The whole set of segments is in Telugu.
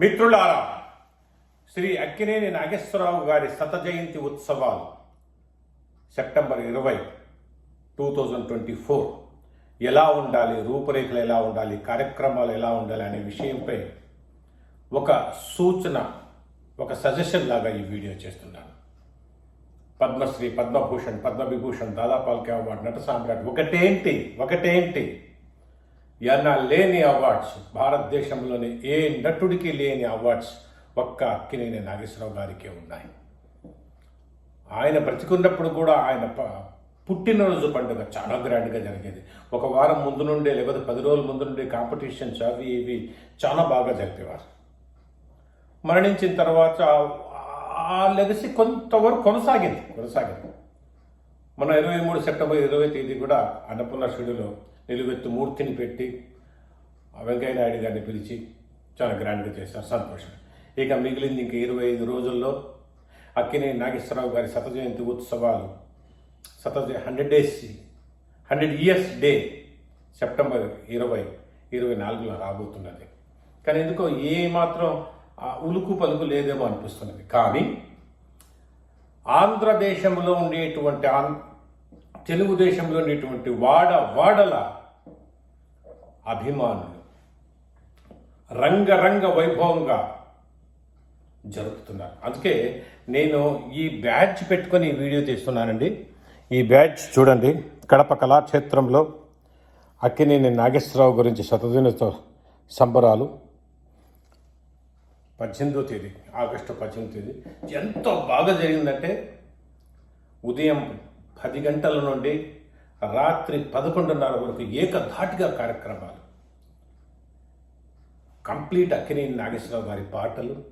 మిత్రులారా శ్రీ అక్కినేని నాగేశ్వరరావు గారి శత జయంతి ఉత్సవాలు సెప్టెంబర్ ఇరవై టూ థౌజండ్ ట్వంటీ ఫోర్. ఎలా ఉండాలి రూపురేఖలు ఎలా ఉండాలి కార్యక్రమాలు ఎలా ఉండాలి అనే విషయంపై ఒక సూచన ఒక సజెషన్ లాగా ఈ వీడియో చేస్తున్నాను. పద్మశ్రీ పద్మభూషణ్ పద్మవిభూషణ్ దాదాపాల్కే అవార్డు నట సామ్రాట్ ఒకటేంటి ఒకటేంటి? ఎన్న లేని అవార్డ్స్. భారతదేశంలోని ఏ నటుడికి లేని అవార్డ్స్ ఒక్క అక్కినేని నాగేశ్వరరావు గారికే ఉన్నాయి. ఆయన బ్రతికున్నప్పుడు కూడా ఆయన ప- పుట్టినరోజు పండుగ చాలా గ్రాండ్గా జరిగేది. ఒక వారం ముందు నుండే లేకపోతే పది రోజుల ముందు నుండే కాంపిటీషన్స్ అవి ఇవి చాలా బాగా జరిపేవారు మరణించిన తర్వాత ఆ లెగసీ కొంతవరకు కొనసాగింది కొనసాగింది. మన ఇరవై మూడు సెప్టెంబర్ ఇరవై తేదీ కూడా అన్నపూర్ణ స్టూడియోలో నిలువెత్తు మూర్తిని పెట్టి ఆ వెంకయ్య నాయుడు గారిని పిలిచి చాలా గ్రాండ్గా చేశారు. సంతోషం. ఇక మిగిలింది ఇంక ఇరవై ఐదు రోజుల్లో అక్కినే నాగేశ్వరరావు గారి శత జయంతి ఉత్సవాలు. శత hundred days hundred years day September ఇరవై ఇరవై నాలుగులో రాబోతున్నది. కానీ ఎందుకో ఏ మాత్రం ఉలుకు పలుకు లేదేమో అనిపిస్తున్నది. కానీ ఆంధ్రదేశంలో ఉండేటువంటి ఆం- తెలుగుదేశంలో ఉండేటువంటి వాడ వాడల అభిమానులు రంగరంగ వైభవంగా జరుపుతున్నారు. అందుకే నేను ఈ బ్యాచ్ పెట్టుకొని వీడియో తీస్తున్నానండి. ఈ బ్యాచ్ చూడండి కడప కళాక్షేత్రంలో అక్కినేని నాగేశ్వరరావు గురించి శతదినోత్సవ సంబరాలు. పద్దెనిమిదో తేదీ ఆగస్టు పద్దెనిమిదో తేదీ. ఎంతో బాగా జరిగిందంటే ఉదయం పది గంటల నుండి రాత్రి పదకొండున్నర వరకు ఏకధాటిగా కార్యక్రమాలు. కంప్లీట్ అక్కినేని నాగేశ్వరరావు గారి పాటలు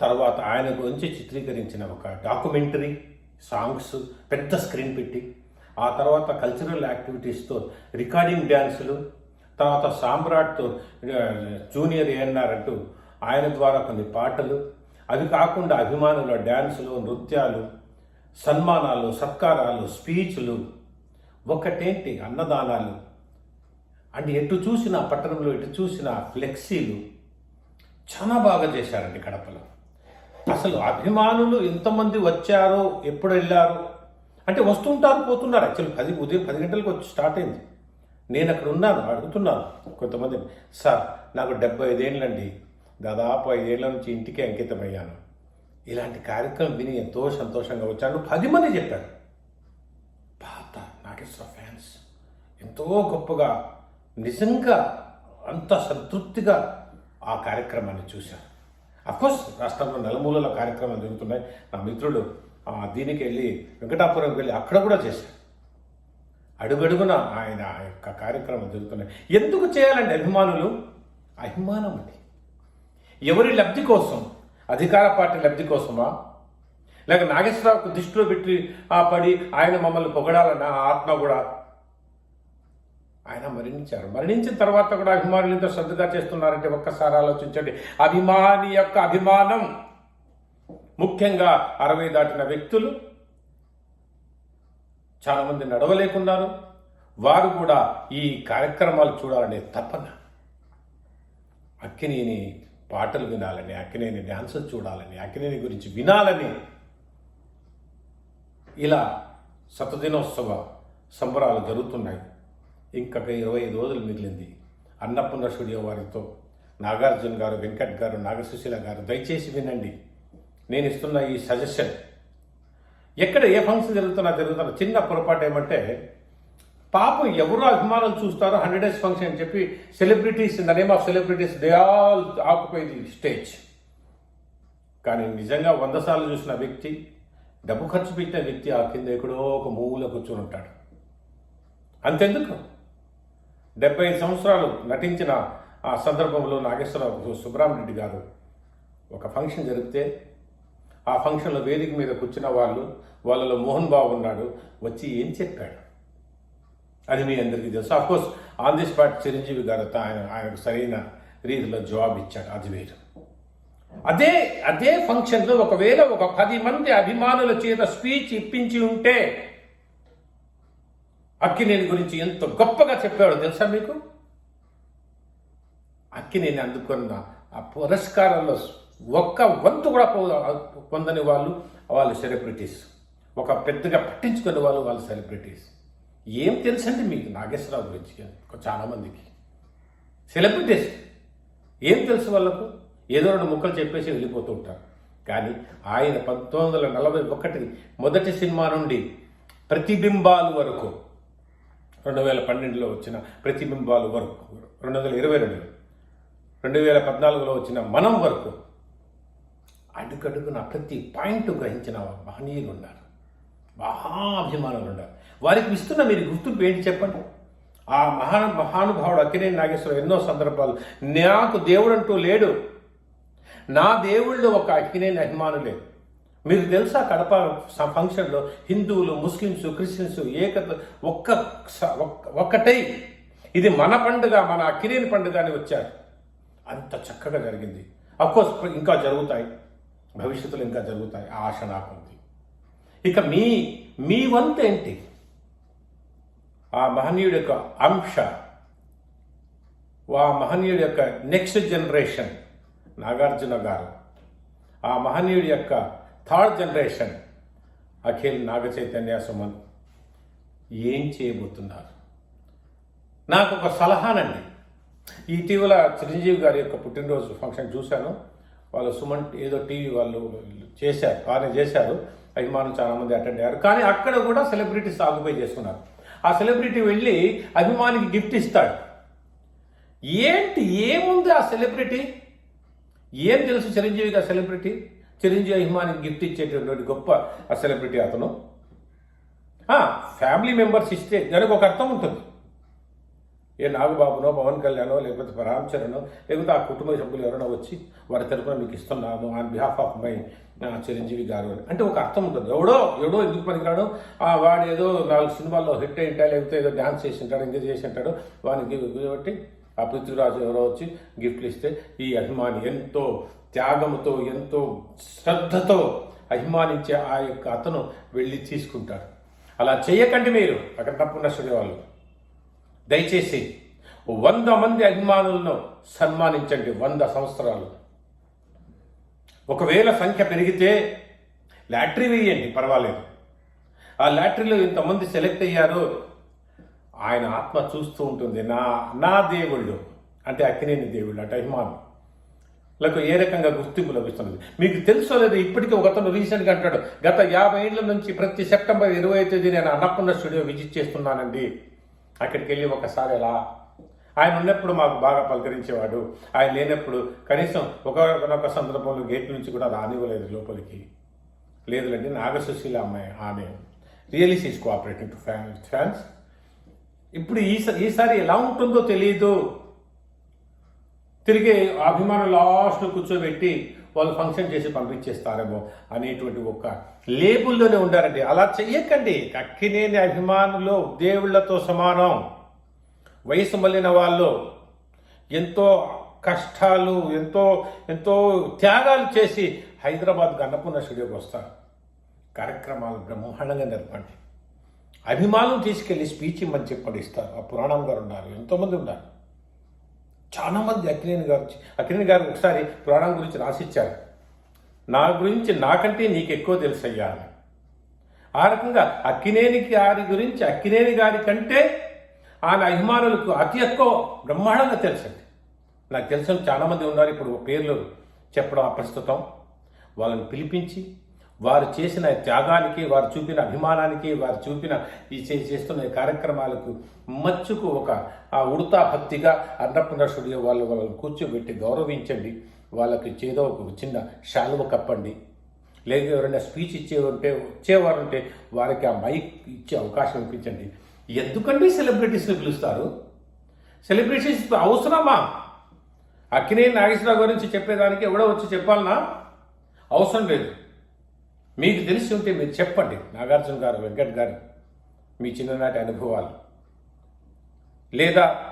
తర్వాత ఆయన గురించి చిత్రీకరించిన ఒక డాక్యుమెంటరీ సాంగ్స్ పెద్ద స్క్రీన్ పెట్టి ఆ తర్వాత కల్చరల్ యాక్టివిటీస్తో రికార్డింగ్ డ్యాన్సులు తర్వాత సామ్రాట్తో జూనియర్ ఏఎన్ఆర్ అంటూ ఆయన ద్వారా కొన్ని పాటలు. అవి కాకుండా అభిమానుల డ్యాన్సులు నృత్యాలు సన్మానాలు సత్కారాలు స్పీచ్లు ఒకటేంటి? అన్నదానాలు. అంటే ఎటు చూసిన పట్టణంలో ఎటు చూసిన ఫ్లెక్సీలు. చాలా బాగా చేశారండి కడపలో. అసలు అభిమానులు ఎంతమంది వచ్చారో ఎప్పుడు వెళ్ళారు. అంటే వస్తుంటారు పోతున్నారు. యాక్చువల్ పది ఉదయం పది గంటలకు వచ్చి స్టార్ట్ అయింది. నేను అక్కడ ఉన్నాను అడుగుతున్నాను కొంతమంది సార్ నాకు డెబ్బై ఐదేళ్ళండి. దాదాపు ఐదేళ్ళ నుంచి ఇంటికే అంకితమయ్యాను. ఇలాంటి కార్యక్రమం విని ఎంతో సంతోషంగా వచ్చాను పది మంది చెప్పారు. పాత నాగేశ్వర ఫ్యాన్స్ ఎంతో గొప్పగా నిజంగా అంత సంతృప్తిగా ఆ కార్యక్రమాన్ని చూశారు. అఫ్కోర్స్ రాష్ట్రంలో నలుమూలల కార్యక్రమాలు జరుగుతున్నాయి. నా మిత్రుడు దీనికి వెళ్ళి వెంకటాపురంకి వెళ్ళి అక్కడ కూడా చేశారు. అడుగడుగున ఆయన ఆ యొక్క కార్యక్రమం జరుగుతున్నాయి. ఎందుకు చేయాలండి అభిమానులు? అభిమానం అది ఎవరి లబ్ధి కోసం అధికార పార్టీ లబ్ధి కోసమా? లేక నాగేశ్వరరావుకు దృష్టిలో పెట్టి ఆ పడి ఆయన మమ్మల్ని పొగడాలన్న ఆత్మ కూడా ఆయన మరణించారు. మరణించిన తర్వాత కూడా అభిమానులు ఇంత శ్రద్ధగా చేస్తున్నారంటే ఒక్కసారి ఆలోచించండి. అభిమాని యొక్క అభిమానం ముఖ్యంగా అరవై దాటిన వ్యక్తులు చాలామంది నడవలేకున్నారు. వారు కూడా ఈ కార్యక్రమాలు చూడాలనే తపన అక్కినేని పాటలు వినాలని అక్కినేని డ్యాన్సులు చూడాలని అక్కినేని గురించి వినాలని ఇలా శతదినోత్సవ సంబరాలు జరుగుతున్నాయి. ఇంకా ఇరవై ఐదు రోజులు మిగిలింది. అన్నపూర్ణ స్టూడియో వారితో నాగార్జున గారు వెంకట్ గారు నాగసుశీల గారు దయచేసి వినండి. నేను ఇస్తున్న ఈ సజెషన్. ఎక్కడ ఏ ఫంక్షన్ జరుగుతున్నా జరుగుతున్నా చిన్న పొరపాటు ఏమంటే పాపం ఎవరు అభిమానులు చూస్తారో హండ్రెడ్ డేస్ ఫంక్షన్ అని చెప్పి celebrities in the name of celebrities they all occupy the stage. కానీ నిజంగా వంద సార్లు చూసిన వ్యక్తి డబ్బు ఖర్చు పెట్టిన వ్యక్తి ఆ కింద ఎక్కడో ఒక మూల కూర్చొని ఉంటాడు. అంతెందుకు? డెబ్బై ఐదు సంవత్సరాలు నటించిన ఆ సందర్భంలో నాగేశ్వరరావు సుబ్రహ్మరెడ్డి గారు ఒక ఫంక్షన్ జరిగితే ఆ ఫంక్షన్లో వేదిక మీద కూర్చున్న వాళ్ళు వాళ్ళలో మోహన్ బాబు ఉన్నాడు వచ్చి ఏం చెప్పాడు? అది మీ అందరికీ తెలుసు. Of course on the spot Chiranjeevi గారు ఆయన ఆయనకు సరైన రీతిలో జవాబు ఇచ్చాడు అది వేరు. అదే అదే ఫంక్షన్లో ఒకవేళ ఒక పది మంది అభిమానుల చేత స్పీచ్ ఇప్పించి ఉంటే అక్కినేని గురించి ఎంత గొప్పగా చెప్పాడో తెలుసా మీకు? అక్కినేని అందుకున్న ఆ పురస్కారంలో ఒక్క వంతు కూడా పో- పొందని వాళ్ళు వాళ్ళు సెలబ్రిటీస్ ఒక పెద్దగా పట్టించుకునే వాళ్ళు వాళ్ళు సెలబ్రిటీస్ ఏం తెలుసండి మీకు నాగేశ్వరరావు గురించి? చాలామందికి సెలబ్రిటీస్ ఏం తెలుసు వాళ్ళకు? ఏదో రెండు ముక్కలు చెప్పేసి వెళ్ళిపోతూ ఉంటారు. కానీ ఆయన పంతొమ్మిది వందల నలభై ఒకటి మొదటి సినిమా నుండి ప్రతిబింబాలు వరకు రెండు వేల పన్నెండులో వచ్చిన ప్రతిబింబాలు వరకు రెండు వందల ఇరవై రెండు రెండు వేల పద్నాలుగులో వచ్చిన మనం వరకు అడుగడుగున ప్రతి పాయింట్ గ్రహించిన మహనీయులు ఉన్నారు. మహాభిమానులు ఉన్నారు. వారికి ఇస్తున్న మీరు గుర్తింపు ఏంటి చెప్పండి? ఆ మహా మహానుభావుడు అక్కినేని నాగేశ్వరం ఎన్నో సందర్భాలు నాకు దేవుడు అంటూ లేడు. నా దేవుళ్ళు ఒక అక్కినేని అభిమానులే మీరు తెలుసా కడప ఫంక్షన్లో హిందువులు ముస్లిమ్స్ క్రిస్టియన్స్ ఏకత ఒక్క స- ఒక్క- ఒక్కటై ఇది మన పండుగ మన అక్కినేని పండుగ అని వచ్చారు. అంత చక్కగా జరిగింది. అఫ్కోర్స్ ఇంకా జరుగుతాయి. భవిష్యత్తులో ఇంకా జరుగుతాయి. ఆ ఆశ నాకు ఉంది ఇక మీ మీ వంతు ఏంటి? ఆ మహనీయుడి యొక్క అంశ ఆ మహనీయుడి యొక్క నెక్స్ట్ జనరేషన్ నాగార్జున గారు ఆ మహనీయుడి యొక్క థర్డ్ జనరేషన్ అఖిల్ నాగ చైతన్య సుమన్ ఏం చేయబోతున్నారు? నాకు ఒక సలహానండి. ఇటీవల చిరంజీవి గారి యొక్క పుట్టినరోజు ఫంక్షన్ చూశాను. వాళ్ళు సుమన్ ఏదో టీవీ వాళ్ళు చేశారు బాగానే చేశారు. అభిమానులు చాలామంది అటెండ్ అయ్యారు. కానీ అక్కడ కూడా సెలబ్రిటీస్ ఆక్యుపై చేసుకున్నారు. ఆ సెలబ్రిటీ వెళ్ళి అభిమానికి గిఫ్ట్ ఇస్తాడు. ఏంటి ఏముంది ఆ సెలబ్రిటీ? ఏం తెలుసు చిరంజీవికి ఆ సెలబ్రిటీ? చిరంజీవి అభిమానికి గిఫ్ట్ ఇచ్చేటటువంటి గొప్ప ఆ సెలబ్రిటీ అతను. ఫ్యామిలీ మెంబర్స్ ఇస్తే దానికి ఒక అర్థం ఉంటుంది. ఏ నాగబాబునో పవన్ కళ్యాణో లేకపోతే రామ్ లేకపోతే ఆ కుటుంబ సభ్యులు ఎవరైనా వచ్చి వారి తరఫున మీకు ఇస్తున్నాను on behalf of my Chiranjeevi గారు అని. అంటే ఒక అర్థం ఉంటుంది. ఎవడో ఎవడో ఎందుకు పనికిరాడు? ఆ వాడు ఏదో నాలుగు సినిమాల్లో హిట్ అయింటా లేకపోతే ఏదో డ్యాన్స్ చేసి ఉంటాడు ఇంకా చేసి ఉంటాడు వానికి కాబట్టి ఆ పృథ్వీరాజు ఎవరో వచ్చి గిఫ్ట్లు ఇస్తే ఈ అభిమాని ఎంతో త్యాగంతో ఎంతో శ్రద్ధతో అభిమానించే ఆ యొక్క అతను వెళ్ళి తీసుకుంటాడు. అలా చేయకండి మీరు. అక్కడ తప్పున్న వాళ్ళు దయచేసి వంద మంది అభిమానులను సన్మానించండి వంద సంవత్సరాలు. ఒకవేళ సంఖ్య పెరిగితే లాటరీ వేయండి పర్వాలేదు. ఆ లాటరీలో ఇంతమంది సెలెక్ట్ అయ్యారు ఆయన ఆత్మ చూస్తూ ఉంటుంది నా నా దేవుళ్ళు. అంటే అక్కినేని దేవుళ్ళు అంటే అభిమానం లకు ఏ రకంగా గుర్తింపు లభిస్తున్నది? మీకు తెలుసో లేదు ఇప్పటికీ ఒకతను రీసెంట్గా అంటాడు గత యాభై ఏళ్ళ నుంచి ప్రతి సెప్టెంబర్ ఇరవై తేదీ నేను అన్నపూర్ణ స్టూడియో విజిట్ చేస్తున్నానండి. అక్కడికి వెళ్ళి ఒకసారి ఎలా ఆయన ఉన్నప్పుడు మాకు బాగా పలకరించేవాడు. ఆయన లేనప్పుడు కనీసం ఒకనొక సందర్భంలో గేట్ నుంచి కూడా రానివ్వలేదు లోపలికి. లేదులేండి నాగసుశీల అమ్మాయి ఆమె. Really sees cooperating to fan fans ఇప్పుడు ఈసారి ఈసారి ఎలా ఉంటుందో తెలియదు తిరిగి అభిమానులు లాస్ట్ కూర్చోబెట్టి వాళ్ళు ఫంక్షన్ చేసి పంపించేస్తారేమో అనేటువంటి ఒక లేబుల్లోనే ఉండారండి అలా చెయ్యకండి. అక్కినేని అభిమానులు దేవుళ్ళతో సమానం. వయసు మళ్ళిన వాళ్ళు ఎంతో కష్టాలు ఎంతో ఎంతో త్యాగాలు చేసి హైదరాబాద్ అన్నపూర్ణ స్టూడియోకి వస్తారు. కార్యక్రమాలు బ్రహ్మాండంగా నేర్పండి అభిమానులు తీసుకెళ్ళి స్పీచ్ ఇమ్మని చెప్పండి ఇస్తారు. ఆ పురాణం గారు ఉన్నారు. ఎంతోమంది ఉన్నారు. చాలా మంది అక్కినేని గారు అక్కినేని గారు ఒకసారి పురాణం గురించి రాసిచ్చారు. నా గురించి నాకంటే నీకు ఎక్కువ తెలుసయ్యా ఆ రకంగా అక్కినేని గారి గురించి అక్కినేని గారి కంటే ఆయన అభిమానులకు అతి ఎక్కువ బ్రహ్మాండంగా తెలుసండి. నాకు తెలిసిన చాలామంది ఉన్నారు. ఇప్పుడు పేర్లు చెప్పడం అప్రస్తుతం. వాళ్ళని పిలిపించి వారు చేసిన త్యాగానికి వారు చూపిన అభిమానానికి వారు చూపిన ఈ చేస్తున్న కార్యక్రమాలకు మచ్చుకు ఒక ఆ ఉడతా భక్తిగా అన్నపూర్ణ స్టూడియో వాళ్ళు వాళ్ళని కూర్చోబెట్టి గౌరవించండి. వాళ్ళకి చేదో ఒక చిన్న శాలువ కప్పండి. లేదు ఎవరైనా స్పీచ్ ఇచ్చేవారుంటే వచ్చేవారు ఉంటే వారికి ఆ మైక్ ఇచ్చే అవకాశం ఇప్పించండి. ఎందుకండి సెలబ్రిటీస్ని పిలుస్తారు? సెలబ్రిటీస్ అవసరమా? అక్కినే నాగేశ్వరరావు గురించి చెప్పేదానికి ఎవడో వచ్చి చెప్పాలనా? అవసరం లేదు. మీకు తెలిసి ఉంటే మీరు చెప్పండి. నాగార్జున గారు వెంకట్ గారు మీ చిన్ననాటి అనుభవాలు. లేదా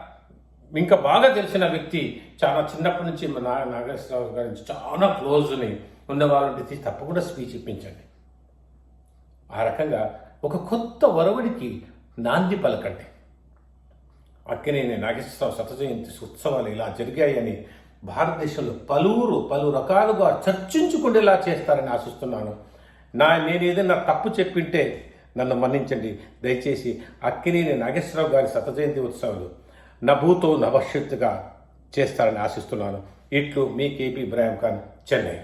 ఇంకా బాగా తెలిసిన వ్యక్తి చాలా చిన్నప్పటి నుంచి మా నా నాగేశ్వరరావు గారి నుంచి చాలా క్లోజ్ని ఉన్న తప్పకుండా స్పీచ్ ఇప్పించండి. ఆ రకంగా ఒక కొత్త వరవడికి నాంది పలకండి. అక్కినేని నాగేశ్వరరావు శత జయంతి ఉత్సవాలు ఇలా జరిగాయని భారతదేశంలో పలువురు పలు రకాలుగా చర్చించుకునేలా చేస్తారని ఆశిస్తున్నాను. నా నేను ఏదైనా తప్పు చెప్పింటే నన్ను మన్నించండి. దయచేసి అక్కినేని నాగేశ్వరరావు గారి శత జయంతి ఉత్సవాలు నభూతో నభవిష్యత్తుగా చేస్తారని ఆశిస్తున్నాను. ఇట్లు మీ కేపీ ఇబ్రాహిం ఖాన్ చెన్నై.